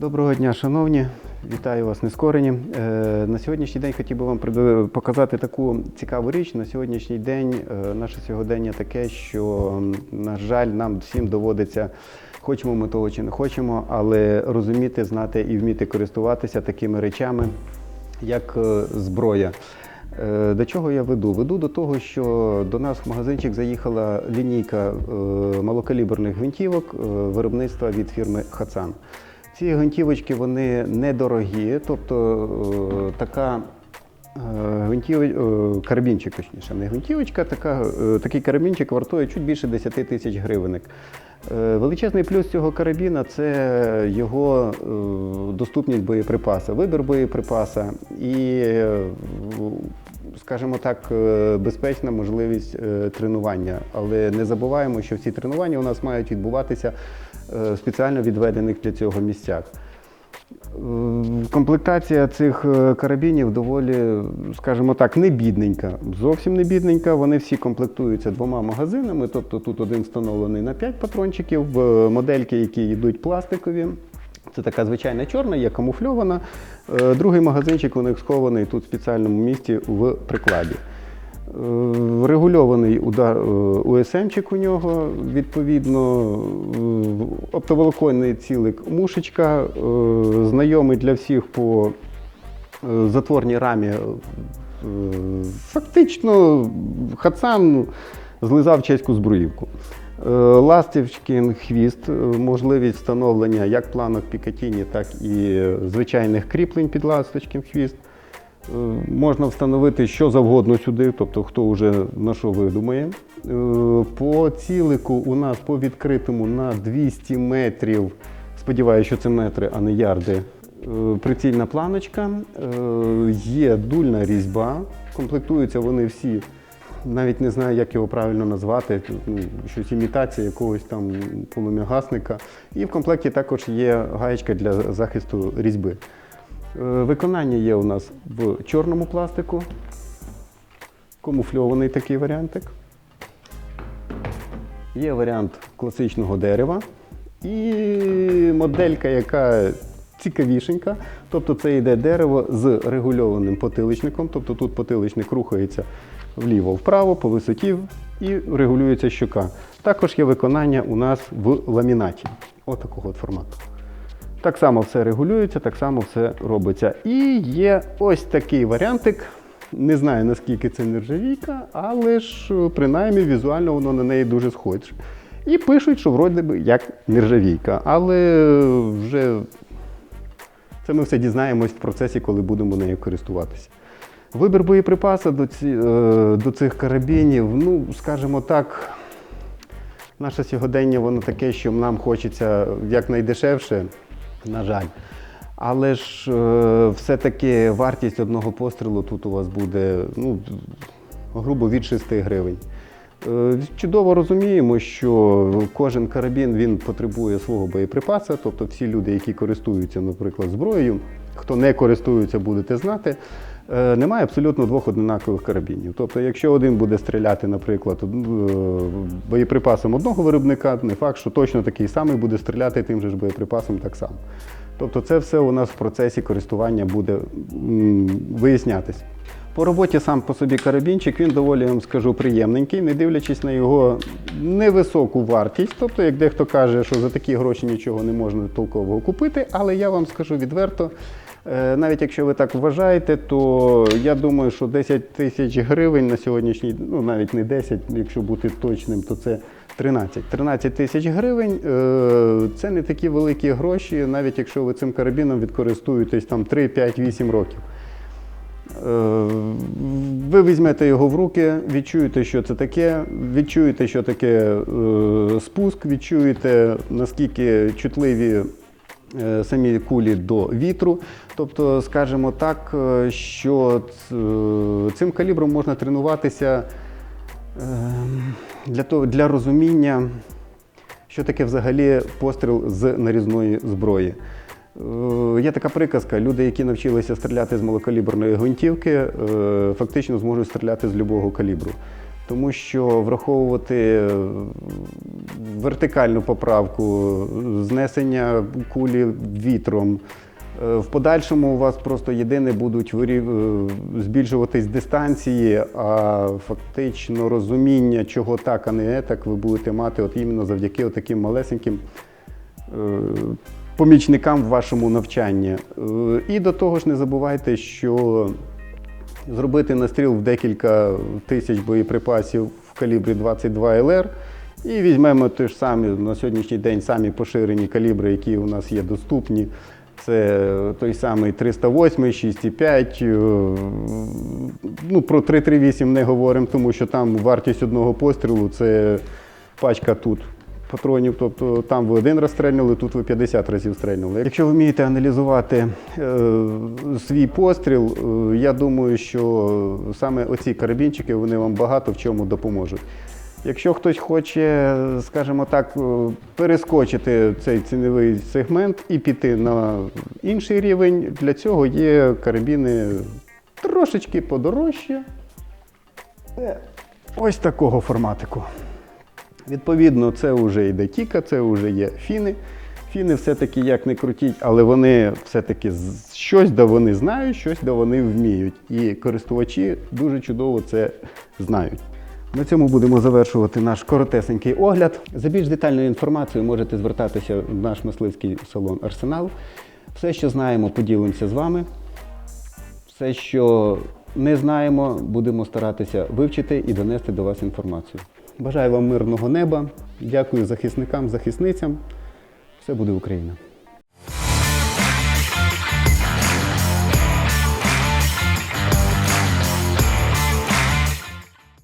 Доброго дня, шановні. Вітаю вас, нескорені. Е, На сьогоднішній день хотів би вам показати таку цікаву річ. На сьогоднішній день е, наше сьогодення таке, що, на жаль, нам всім доводиться, хочемо ми того чи не хочемо, але розуміти, знати і вміти користуватися такими речами, як е, зброя. До чого я веду? Веду до того, що до нас в магазинчик заїхала лінійка малокаліберних гвинтівок виробництва від фірми Хацан. Ці гвинтівочки вони недорогі, тобто е, така е, гвинтів... е, карабінчик, точніше, не гвинтівочка, така, такий карабінчик вартує чуть більше 10 тисяч гривенник. Е, Величезний плюс цього карабіна це його доступність боєприпаса, вибір боєприпаса і, скажімо так, безпечна можливість тренування. Але не забуваємо, що всі тренування у нас мають відбуватися спеціально відведених для цього місцях. Е, Комплектація цих е, карабінів доволі, скажімо так, не бідненька. Зовсім не бідненька. Вони всі комплектуються двома магазинами. Тобто тут один встановлений на 5 патрончиків, модельки, які йдуть пластикові. Це така звичайна чорна, є камуфльована. Е, Другий магазинчик у них схований тут в спеціальному місці в прикладі. Е, Регульований удар е, УСМчик у нього, відповідно, е, оптоволоконний цілик мушечка, знайомий для всіх по затворній рамі. Фактично, Хацан злизав чеську збруївку. Ластівчкін хвіст, можливість встановлення як планок Пікатіні, так і звичайних кріплень під ласточкін хвіст. Е, Можна встановити що завгодно сюди, тобто хто вже на що видумає. Е, По цілику у нас по відкритому на 200 метрів, сподіваюся, що це метри, а не ярди. е, Прицільна планочка, є дульна різьба, комплектуються вони всі. Навіть не знаю, як його правильно назвати, ну, щось імітація якогось там полум'ягасника. І в комплекті також є гаєчка для захисту різьби. Е, Виконання є у нас в чорному пластику, камуфльований такий варіантик. Є варіант класичного дерева і моделька, яка цікавішенька. Тобто це йде дерево з регульованим потиличником, тобто тут потиличник рухається вліво-вправо по висоті і регулюється щока. Також є виконання у нас в ламінаті. Отакого от формату. Так само все регулюється, так само все робиться. І є ось такий варіантик. Не знаю, наскільки це нержавійка, але ж е, принаймні візуально воно на неї дуже схоже. І пишуть, що вроде би як нержавійка. Але е, вже це ми все дізнаємось в процесі, коли будемо нею користуватися. Вибір боєприпасу до, ці, е, до цих карабінів, ну, скажімо так, наше сьогодення воно таке, що нам хочеться якнайдешевше, на жаль. Але ж е, все-таки вартість одного пострілу тут у вас буде ну, грубо від 6 гривень. Е, Чудово розуміємо, що кожен карабін він потребує свого боєприпаса, тобто всі люди, які користуються, наприклад, зброєю, хто не користується, будете знати. е, Немає абсолютно двох однакових карабінів. Тобто, якщо один буде стріляти, наприклад, е, боєприпасом одного виробника, не факт, що точно такий самий буде стріляти тим же ж боєприпасом так само. Тобто це все у нас в процесі користування буде вияснятись. По роботі сам по собі карабінчик, він доволі, я вам скажу, приємненький, не дивлячись на його невисоку вартість. Тобто, як дехто каже, що за такі гроші нічого не можна толкового купити, але я вам скажу відверто, е, навіть якщо ви так вважаєте, то я думаю, що 10 тисяч гривень на сьогоднішній, ну навіть не 10, якщо бути точним, то це 13. 13 тисяч гривень е, це не такі великі гроші, навіть якщо ви цим карабіном відкористуєтесь там 3, 5, 8 років. Е, Ви візьмете його в руки, відчуєте, що це таке, відчуєте, що таке е, спуск, відчуєте, наскільки чутливі е, самі кулі до вітру. Тобто, скажімо так, що цим калібром можна тренуватися для, того, для розуміння, що таке взагалі постріл з нарізної зброї. Е, Є така приказка: люди, які навчилися стріляти з малокаліберної гвинтівки, е, фактично зможуть стріляти з будь-якого калібру. тому що враховувати е, вертикальну поправку, знесення кулі вітром. В подальшому у вас просто єдине будуть збільшуватись дистанції, а фактично розуміння, чого так, а не так, ви будете мати от іменно завдяки таким малесеньким помічникам в вашому навчанні. Е, І до того ж не забувайте, що зробити настріл в декілька тисяч боєприпасів в калібрі 22 ЛР. І візьмемо ті ж самі на сьогоднішній день самі поширені калібри, які у нас є доступні. Це той самий 308, 6,5. е, Ну, про 338 не говоримо, тому що там вартість одного пострілу це пачка тут патронів. Тобто там ви один раз стрельнули, тут ви 50 разів стрельнули. Якщо ви вмієте аналізувати е, свій постріл, е, я думаю, що саме оці карабінчики вони вам багато в чому допоможуть. Якщо хтось хоче, скажімо так, е, перескочити цей ціновий сегмент і піти на інший рівень, для цього є карабіни трошечки подорожче. Е, Ось такого форматику. Відповідно, це вже йде Кіка, це вже є фіни. Фіни все-таки як не крутіть, але вони все-таки щось да вони знають, щось да вони вміють. І користувачі дуже чудово це знають. На цьому будемо завершувати наш коротесенький огляд. За більш детальною інформацією можете звертатися в наш мисливський салон Арсенал. Все, що знаємо, поділимося з вами. Все, що не знаємо, будемо старатися вивчити і донести до вас інформацію. Бажаю вам мирного неба. Дякую захисникам, захисницям. Все буде Україна!